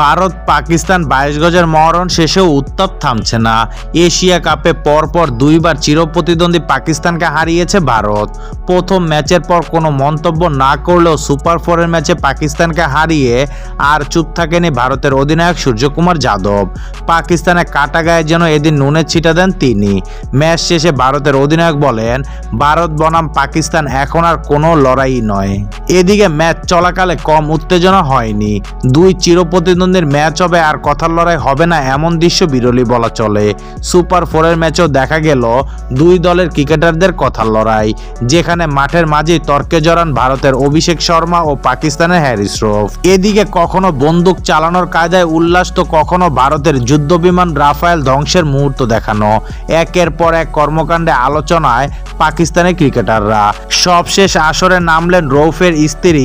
ভারত পাকিস্তান বাইশ গজের মহরণ শেষেও উত্তাপ থামছে না। এশিয়া কাপে পরপর দুইবার চিরপ্রতিদ্বন্দ্বী পাকিস্তানকে হারিয়েছে ভারত। প্রথম ম্যাচের পর কোনো মন্তব্য না করলেও সুপার ফোরের ম্যাচে পাকিস্তানকে হারিয়ে আর চুপ থাকেনি ভারতের অধিনায়ক সূর্যকুমার যাদব। পাকিস্তানে কাটা গায়ে যেন এদিন নুনের ছিটা দেন তিনি। ম্যাচ শেষে ভারতের অধিনায়ক বলেন, ভারত বনাম পাকিস্তান এখন আর কোনো লড়াই নয়। এদিকে ম্যাচ চলাকালে কম উত্তেজনা হয়নি। দুই চিরপ্রতিদ্বন্দ্বীর ম্যাচ হবে আর কথার লড়াই হবে না এমন দৃশ্য বিরলই বলা চলে। সুপার ফোরের ম্যাচেও দেখা গেল দুই দলের ক্রিকেটারদের কথার লড়াই, যেখানে মাঠের মাঝেই তর্কে জড়ান ভারতের অভিষেক শর্মা ও পাকিস্তানের হ্যারিস রফ এদিকে কখনো বন্দুক চালানোর কায়দায় উল্লাস তো কখনো ভারতের যুদ্ধবিমান রাফায়েল ধ্বংসের মুহূর্ত দেখানো। একের পর এক কর্মকাণ্ডে আলোচনায় পাকিস্তানের ক্রিকেটাররা। সবশেষ আসরে নামলেন রৌফের স্ত্রী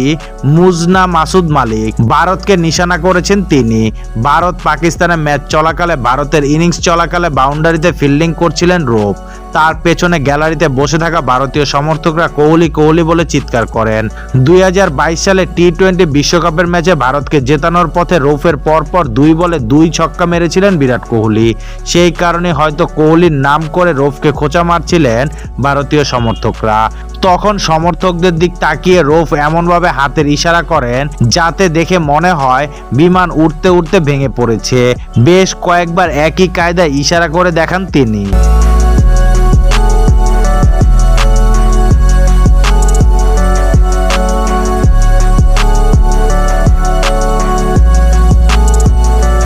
মুজনা মাসুদ মালিক। ভারতকে নিশানা করেছেন তিনি। ভারত পাকিস্তানের ম্যাচ চলাকালে ভারতের ইনিংস চলাকালে বাউন্ডারিতে ফিল্ডিং করছিলেন রৌফ। তার পেছনে গ্যালারিতে বসে থাকা ভারতীয় সমর্থকরা কোহলি কোহলি বলে চিৎকার করেন। দুই হাজার বাইশ সালে টি টোয়েন্টি বিশ্বকাপের ম্যাচে ভারতকে জেতানোর পথে রৌফের পরপর দুই বলে দুই ছক্কা মেরেছিলেন বিরাট কোহলি। সেই কারণে হয়তো কোহলির নাম করে রৌফকে খোঁচা মারছিলেন ভারতীয় সমর্থকরা। তখন সমর্থকদের দিক তাকিয়ে রৌফ এমনভাবে হাতের ইশারা করেন যাতে দেখে মনে হয় বিমান উঠতে উঠতে ভেঙে পড়েছে। বেশ কয়েকবার একই কায়দায় ইশারা করে দেখান তিনি।